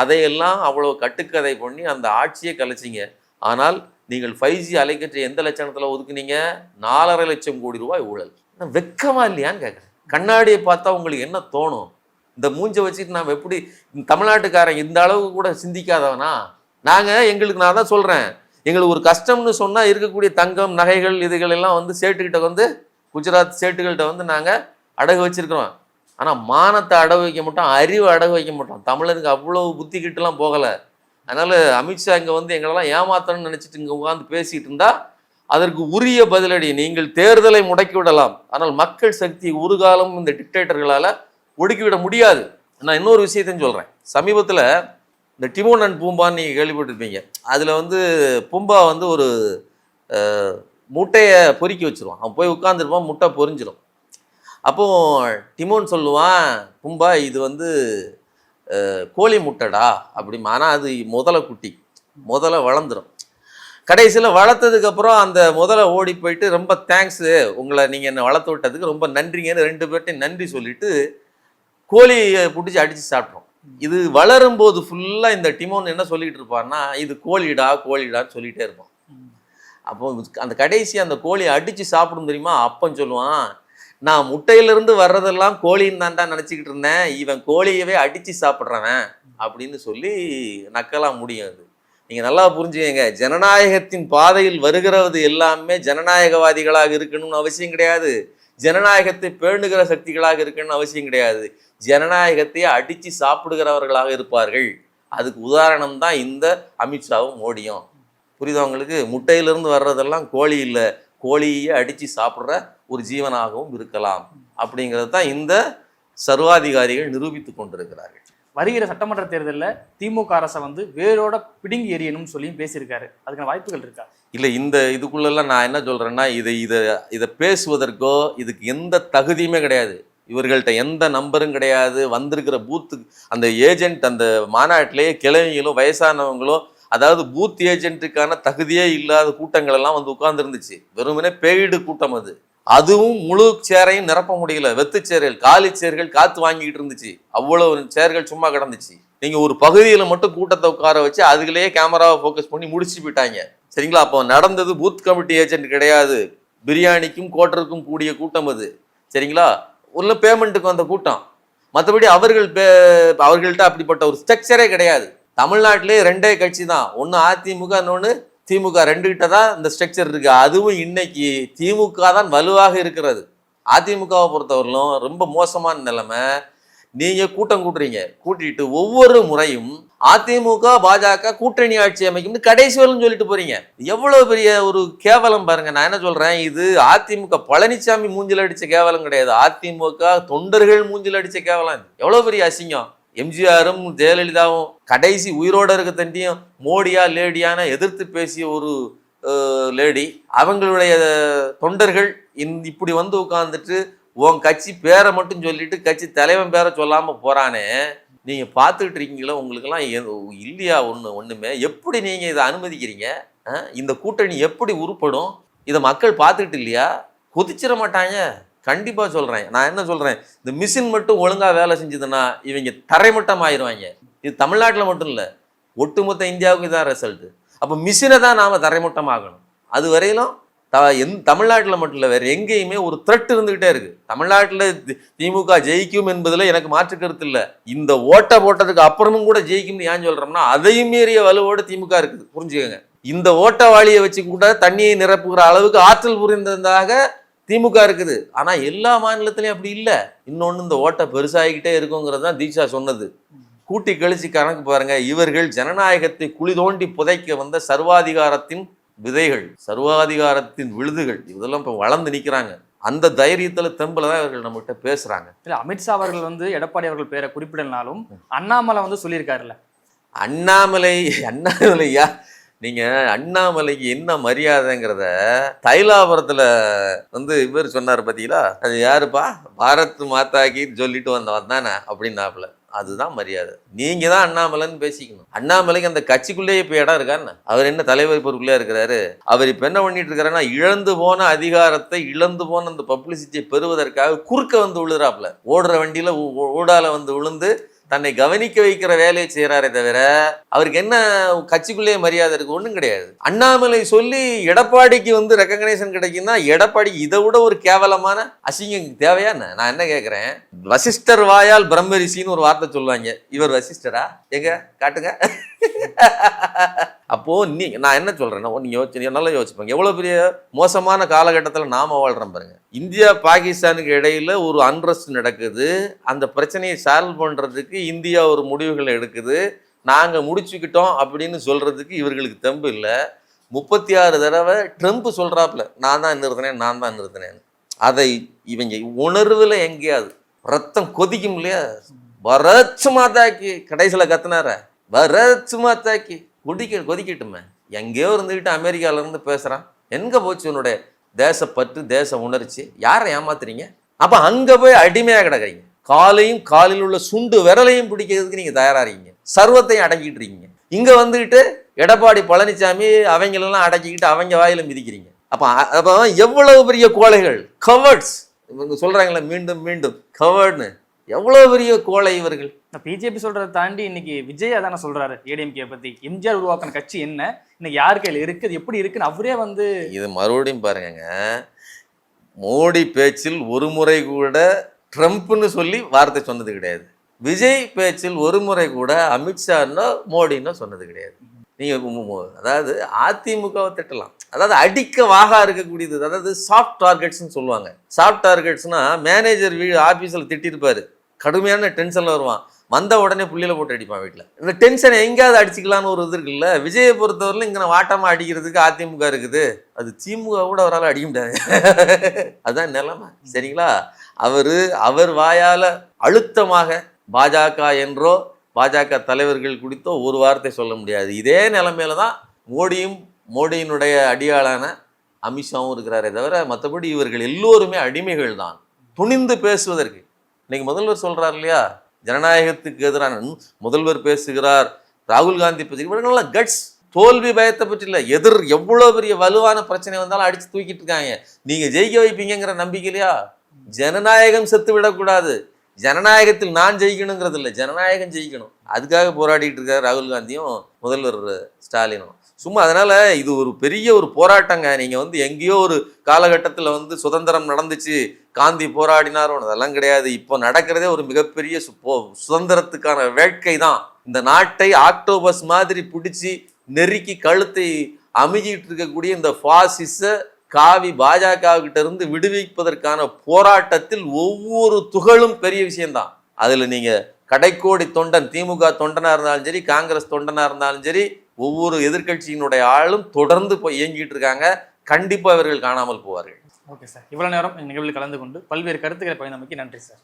அதையெல்லாம் அவ்வளோ கட்டுக்கதை பண்ணி அந்த ஆட்சியை கலைச்சிங்க. ஆனால் நீங்கள் ஃபைவ் ஜி அலைக்கற்ற எந்த லட்சணத்தில் ஒதுக்குனீங்க? நாலரை லட்சம் கோடி ரூபாய் ஊழல். நான் வெக்கமா இல்லையான்னு கேட்குறேன் கண்ணாடியை பார்த்தா உங்களுக்கு என்ன தோணும்? இந்த மூஞ்சை வச்சுட்டு நாம் எப்படி தமிழ்நாட்டுக்காரன் இந்த அளவுக்கு கூட சிந்திக்காதவனா? நாங்கள் எங்களுக்கு நான் தான் சொல்கிறேன் எங்களுக்கு ஒரு கஷ்டம்னு சொன்னால் இருக்கக்கூடிய தங்கம் நகைகள் இதுகள் எல்லாம் வந்து சேட்டுக்கிட்ட வந்து குஜராத் சேட்டுகள்கிட்ட வந்து நாங்கள் அடகு வச்சிருக்கிறோம். ஆனால் மானத்தை அடகு வைக்க மாட்டோம் அறிவை அடகு வைக்க மாட்டோம். தமிழனுக்கு அவ்வளோ புத்தி கிட்டலாம் போகலை. அதனால் அமித்ஷா இங்கே வந்து எங்களெல்லாம் ஏமாத்தணும்னு நினச்சிட்டு இங்கே உட்காந்து பேசிகிட்டு இருந்தால் அதற்கு உரிய பதிலடி நீங்கள் தேர்தலை முடக்கி விடலாம். ஆனால் மக்கள் சக்தி ஒரு காலம் இந்த டிக்டேட்டர்களால் ஒடுக்கிவிட முடியாது. நான் இன்னொரு விஷயத்தையும் சொல்கிறேன் சமீபத்தில் இந்த டிமோன் அண்ட் பூம்பான்னு நீங்கள் கேள்விப்பட்டிருப்பீங்க. அதில் வந்து பூம்பா வந்து ஒரு முட்டையை பொறுக்கி வச்சுருவான். அவன் போய் உட்காந்துருப்பான் முட்டை பொறிஞ்சிடும் அப்போது டிமோன் சொல்லுவான் பூம்பா இது வந்து கோழி முட்டைடா அப்படி ஆனால் அது முதலை குட்டி. முதல்ல வளர்ந்துடும் கடைசியில் வளர்த்ததுக்கப்புறம் அந்த முதல்ல ஓடி போயிட்டு ரொம்ப தேங்க்ஸு உங்களை நீங்கள் என்னை வளர்த்து விட்டதுக்கு ரொம்ப நன்றிங்கன்னு ரெண்டு பேர்ட்டையும் நன்றி சொல்லிவிட்டு கோழியை பிடிச்சி அடித்து சாப்பிட்றோம் இது வளரும் போது ஃபுல்லாக இந்த டிமோன் என்ன சொல்லிகிட்டு இருப்பான்னா இது கோழிடா கோழிடான்னு சொல்லிகிட்டே இருப்பான். அப்போ அந்த கடைசி அந்த கோழியை அடித்து சாப்பிடும் தெரியுமா? அப்பன் சொல்லுவான் நான் முட்டையிலிருந்து வர்றதெல்லாம் கோழின்னு தான்டா நினச்சிக்கிட்டு இருந்தேன். இவன் கோழியவே அடித்து சாப்பிட்றவன். அப்படின்னு சொல்லி நக்கலாக முடியும் அது. நீங்கள் நல்லா புரிஞ்சுக்கங்க. ஜனநாயகத்தின் பாதையில் வருகிறது எல்லாமே ஜனநாயகவாதிகளாக இருக்கணும்னு அவசியம் கிடையாது. ஜனநாயகத்தை பேணுகிற சக்திகளாக இருக்குன்னு அவசியம் கிடையாது. ஜனநாயகத்தை அடித்து சாப்பிடுகிறவர்களாக இருப்பார்கள். அதுக்கு உதாரணம் தான் இந்த அமித்ஷாவும் மோடியும். புரியுதா உங்களுக்கு? முட்டையிலிருந்து வர்றதெல்லாம் கோழி இல்லை. கோழியை அடித்து சாப்பிட்ற ஒரு ஜீவனாகவும் இருக்கலாம். அப்படிங்கிறது தான் இந்த சர்வாதிகாரிகள் நிரூபித்து கொண்டிருக்கிறார்கள். வருகிற சட்டமன்ற தேர்தலில் திமுக அரசை வந்து வேரோட பிடுங்கி எறியணும்னு சொல்லியும் பேசியிருக்காரு. அதுக்கான வாய்ப்புகள் இருக்கா? இல்லை இந்த இதுக்குள்ளெல்லாம் நான் என்ன சொல்கிறேன்னா இதை இதை இதை பேசுவதற்கோ இதுக்கு எந்த தகுதியுமே கிடையாது. இவர்கள்ட்ட எந்த நம்பரும் கிடையாது. வந்திருக்கிற பூத்து அந்த ஏஜென்ட் அந்த மாநாட்டிலேயே கிழவிங்களும் வயசானவங்களும் அதாவது பூத் ஏஜென்ட்டுக்கான தகுதியே இல்லாத கூட்டங்கள் எல்லாம் வந்து உட்கார்ந்துருந்துச்சு. வெறுமனே பெய்டு கூட்டம் அது. அதுவும் முழு சேரையும் நிரப்ப முடியல. வெத்து சேர்கள் காலி சேர்கள் காத்து வாங்கிக்கிட்டு இருந்துச்சு. அவ்வளவு சேர்கள் சும்மா கிடந்துச்சு. நீங்க ஒரு பகுதியில் மட்டும் கூட்டத்தை உட்கார வச்சு அதுலயே கேமராவை ஃபோக்கஸ் பண்ணி முடிச்சு போயிட்டாங்க. சரிங்களா? அப்போ நடந்தது பூத் கமிட்டி ஏஜென்ட் கிடையாது. பிரியாணிக்கும் கோட்டருக்கும் கூடிய கூட்டம் அது. சரிங்களா? உள்ள பேமெண்ட்டுக்கு வந்த கூட்டம். மற்றபடி அவர்கள் பே அவர்கள்ட்ட அப்படிப்பட்ட ஒரு ஸ்ட்ரக்சரே கிடையாது. தமிழ்நாட்டிலே ரெண்டே கட்சி தான். ஒன்று அதிமுக இன்னொன்று திமுக ரெண்டு கிட்ட தான் இந்த ஸ்ட்ரக்சர் இருக்குது அதுவும் இன்னைக்கு திமுக தான் வலுவாக இருக்கிறது. அதிமுகவை பொறுத்தவரையிலும் ரொம்ப மோசமான நிலைமை. நீங்கள் கூட்டம் கூட்டுறீங்க. கூட்டிட்டு ஒவ்வொரு முறையும் அதிமுக பாஜக கூட்டணி ஆட்சி அமைக்கும்னு கடைசி வரலும் சொல்லிட்டு போறீங்க. எவ்வளவு பெரிய ஒரு கேவலம் பாருங்க. நான் என்ன சொல்றேன்? இது அதிமுக பழனிசாமி மூஞ்சில் அடிச்ச கேவலம் கிடையாது. அதிமுக தொண்டர்கள் மூஞ்சில் அடிச்ச கேவலம். எவ்வளோ எவ்வளவு பெரிய அசிங்கம். எம்ஜிஆரும் ஜெயலலிதாவும் கடைசி உயிரோட இருக்க தண்டியும் மோடியா லேடியான எதிர்த்து பேசிய ஒரு லேடி. அவங்களுடைய தொண்டர்கள் இந்த இப்படி வந்து உட்காந்துட்டு உன் கட்சி பேரை மட்டும் சொல்லிட்டு கட்சி தலைவன் பேரை சொல்லாம போறானே. நீங்க பார்த்துக்கிட்டு இருக்கீங்களா? உங்களுக்கெல்லாம் எது- இல்லையா? ஒண்ணு ஒண்ணுமே. எப்படி நீங்க இதை அனுமதிக்கிறீங்க? இந்த கூட்டணி எப்படி உருப்படும்? இதை மக்கள் பார்த்துக்கிட்டு இல்லையா? கொதிச்சிட மாட்டாங்க. கண்டிப்பாக சொல்கிறேன் நான் என்ன சொல்கிறேன் இந்த மிஷின் மட்டும் ஒழுங்காக வேலை செஞ்சதுன்னா இவங்க தரைமட்டம் ஆயிடுவாங்க இது தமிழ்நாட்டில் மட்டும் இல்லை ஒட்டுமொத்த இந்தியாவுக்கு இதான் ரிசல்ட்டு அப்போ மிஷினை தான் நாம் தரைமட்டம் ஆகணும் அது வரையிலும் த எந் தமிழ்நாட்டில் மட்டும் இல்லை வேறு எங்கேயுமே ஒரு த்ரெட் இருந்துக்கிட்டே இருக்குது தமிழ்நாட்டில் தி- திமுக ஜெயிக்கும் என்பதில் எனக்கு மாற்று கருத்து இல்லை. இந்த ஓட்டை போட்டதுக்கு அப்புறமும் கூட ஜெயிக்கும்னு ஏன் சொல்கிறோம்னா அதையும் மீறிய வலுவோடு திமுக இருக்குது. புரிஞ்சுக்கோங்க. இந்த ஓட்டவாளியை வச்சு கூட தண்ணியை நிரப்புகிற அளவுக்கு ஆற்றல் புரிந்ததாக திமுக இருக்குது. ஆனா எல்லா மாநிலத்திலையும் அப்படி இல்லை. இன்னொன்று இந்த ஓட்டை பெருசாகிக்கிட்டே இருக்குங்கிறது தான் தீட்சா சொன்னது. கூட்டி கழிச்சு கணக்கு பாருங்க. இவர்கள் ஜனநாயகத்தை குழி தோண்டி புதைக்க வந்த சர்வாதிகாரத்தின் விதைகள் சர்வாதிகாரத்தின் விழுதுகள் இதெல்லாம் இப்போ வளர்ந்து நிற்கிறாங்க அந்த தைரியத்துல தெம்புல தான் இவர்கள் நம்மகிட்ட பேசுறாங்க. இல்ல அமித்ஷா அவர்கள் வந்து எடப்பாடி அவர்கள் பேரை குறிப்பிடலனாலும் அண்ணாமலை வந்து சொல்லியிருக்காருல்ல. அண்ணாமலை அண்ணாமலையா? நீங்கள் அண்ணாமலைக்கு என்ன மரியாதைங்கிறத தைலாபுரத்தில் வந்து இவர் சொன்னார் பார்த்தீங்களா அது யாருப்பா? பாரத் மாதாக்கி சொல்லிட்டு வந்தவன் தானே அப்படின்னாப்புல. அதுதான் மரியாதை. நீங்க தான் அண்ணாமலைன்னு பேசிக்கணும். அண்ணாமலைக்கு அந்த கட்சிக்குள்ளேயே இப்போ இடம் இருக்காருன்னு அவர் என்ன தலைவர் பொறுப்புலயே இருக்கிறாரு? அவர் இப்போ என்ன பண்ணிட்டு இருக்காருன்னா இழந்து போன அதிகாரத்தை இழந்து போன அந்த பப்ளிசிட்டியை பெறுவதற்காக குறுக்க வந்து விழுறாப்புல. ஓடுற வண்டியில ஊ- ஊடால வந்து விழுந்து தன்னை கவனிக்க வைக்கிற வேலையை செய்கிறாரே தவிர அவருக்கு என்ன கட்சிக்குள்ளேயே மரியாதை இருக்கு? ஒன்றும் கிடையாது. அண்ணாமலை சொல்லி எடப்பாடிக்கு வந்து ரெக்கக்னேஷன் கிடைக்குன்னா எடப்பாடி இதை விட ஒரு கேவலமான அசிங்கம். தேவையா நான் என்ன கேட்குறேன் வசிஷ்டர் வாயால் பிரம்மரிசின்னு ஒரு வார்த்தை சொல்லுவாங்க. இவர் வசிஷ்டரா? எங்க காட்டுங்க. அப்போது நீ நான் என்ன சொல்கிறேன்னா நீங்க யோசிச்சு நல்லா யோசிப்பாங்க எவ்வளோ பெரிய மோசமான காலகட்டத்தில் நாம் வாழ்கிறோம் பாருங்க. இந்தியா பாகிஸ்தானுக்கு இடையில் ஒரு அன்ரஸ்ட் நடக்குது. அந்த பிரச்சனையை சால்வ் பண்ணுறதுக்கு இந்தியா ஒரு முடிவுகளை எடுக்குது. நாங்கள் முடிச்சுக்கிட்டோம் அப்படின்னு சொல்கிறதுக்கு இவர்களுக்கு தெம்பு இல்லை. முப்பத்தி ஆறு தடவை ட்ரம்ப் சொல்கிறாப்புல நான் தான் நிறுத்தினேன் நான் தான் நிறுத்தினேன் அதை இவங்க உணர்வில் எங்கேயாவது ரத்தம் கொதிக்கும் இல்லையா வரச்சு மாதாக்கி கடைசியில் கத்துனார? வர சும்மா தாக்கி குடிக்க கொதிக்கட்டுமே. எங்கேயோ இருந்துக்கிட்டு அமெரிக்கால இருந்து எங்கே போச்சு உன்னுடைய தேசப்பற்று தேச உணர்ச்சி? யாரை ஏமாத்துறீங்க? அப்போ அங்கே போய் அடிமையாக கிடக்குறீங்க. காலையும் காலில் உள்ள சுண்டு விரலையும் பிடிக்கிறதுக்கு நீங்கள் தயாராக இருக்கீங்க சர்வத்தையும் அடக்கிட்டு இருக்கீங்க. இங்கே வந்துக்கிட்டு எடப்பாடி பழனிசாமி அவங்களெல்லாம் அடக்கிக்கிட்டு அவங்க வாயில மிதிக்கிறீங்க. அப்போ அப்போ எவ்வளவு பெரிய கோழைகள்? கவர்ட்ஸ் இவங்க சொல்கிறாங்களே மீண்டும் மீண்டும். கவர்ட்னு எவ்வளவு பெரிய கோழை இவர்கள்? பிஜேபி சொல்றதை தாண்டி இன்னைக்கு விஜய் அதான சொல்றாரு ஏடிஎம்கே பத்தி. எம்ஜிஆர் உருவாக்கின கட்சி என்ன? இன்னைக்கு யார் கையில் இருக்கு? அது எப்படி இருக்குன்னு அவரே வந்து இது மறுபடியும் பாருங்க மோடி பேச்சில் ஒரு முறை கூட ட்ரம்ப்னு சொல்லி வார்த்தை சொன்னது கிடையாது. விஜய் பேச்சில் ஒரு முறை கூட அமித்ஷான்னோ மோடின்னோ சொன்னது கிடையாது. நீங்கள் அதாவது அதிமுகவை திட்டலாம். அதாவது அடிக்க வாகா இருக்கக்கூடியது அதாவது சாஃப்ட் டார்கெட்ஸ்னு சொல்லுவாங்க. சாஃப்ட் டார்கெட்ஸ்னால் மேனேஜர் வீடு ஆஃபீஸில் திட்டிருப்பார். கடுமையான டென்ஷனில் வருவான். வந்த உடனே புள்ளியில் போட்டு அடிப்பான் வீட்டில் இந்த டென்ஷனை எங்கேயாவது அடிச்சுக்கலான்னு ஒரு இது இருக்குல்ல விஜயை பொறுத்தவரையிலும் இங்கே வாட்டமாக அடிக்கிறதுக்கு அதிமுக இருக்குது. அது திமுக கூட அவரால் அடிக்க முடியாது. அதுதான் நிலைமை. சரிங்களா? அவர் அவர் வாயால் அழுத்தமாக பாஜக என்றோ பாஜக தலைவர்கள் குறித்தோ ஒரு வார்த்தை சொல்ல முடியாது. இதே நிலைமையில தான் மோடியும் மோடியினுடைய அடியாளான அமித்ஷாவும் இருக்கிறாரே தவிர மற்றபடி இவர்கள் எல்லோருமே அடிமைகள் தான் துணிந்து பேசுவதற்கு. இன்னைக்கு முதல்வர் சொல்கிறார் இல்லையா? ஜனநாயகத்துக்கு எதிரான முதல்வர் பேசுகிறார் ராகுல் காந்தி பற்றி கட்ஸ் தோல்வி பயத்தை பற்றி இல்லை. எதிர் எவ்வளோ பெரிய வலுவான பிரச்சனை வந்தாலும் அடித்து தூக்கிட்டு இருக்காங்க. நீங்கள் ஜெயிக்க வைப்பீங்கங்கிற நம்பிக்கையிலையா? ஜனநாயகம் செத்து விடக்கூடாது. ஜனநாயகத்தில் நான் ஜெயிக்கணுங்கிறது இல்லை. ஜனநாயகம் ஜெயிக்கணும். அதுக்காக போராடிட்டு இருக்காரு ராகுல் காந்தியும் முதல்வர் ஸ்டாலினும். சும்மா அதனால இது ஒரு பெரிய ஒரு போராட்டங்க. நீங்க வந்து எங்கேயோ ஒரு காலகட்டத்தில் வந்து சுதந்திரம் நடந்துச்சு காந்தி போராடினாரோ அதெல்லாம் கிடையாது. இப்போ நடக்கிறதே ஒரு மிகப்பெரிய சு- போ- சுதந்திரத்துக்கான வேட்கை தான். இந்த நாட்டை ஆக்டோபஸ் மாதிரி பிடிச்சி நெருக்கி கழுத்தை அமுகிட்டு இருக்கக்கூடிய இந்த ஃபாசிச காவி பாஜக இருந்து விடுவிப்பதற்கான போராட்டத்தில் ஒவ்வொரு துகளும் பெரிய விஷயம்தான். அதில் நீங்கள் கடைக்கோடி தொண்டன் திமுக தொண்டனாக இருந்தாலும் சரி காங்கிரஸ் தொண்டனாக இருந்தாலும் சரி ஒவ்வொரு எதிர்க்கட்சியினுடைய ஆளும் தொடர்ந்து போய் இயங்கிட்டு இருக்காங்க. கண்டிப்பா இவர்கள் காணாமல் போவார்கள். Okay sir. இவ்வளவு நேரம் நிகழ்வில் கலந்து கொண்டு பல்வேறு கருத்துக்களை பகிர்ந்தமைக்கு நன்றி சார்.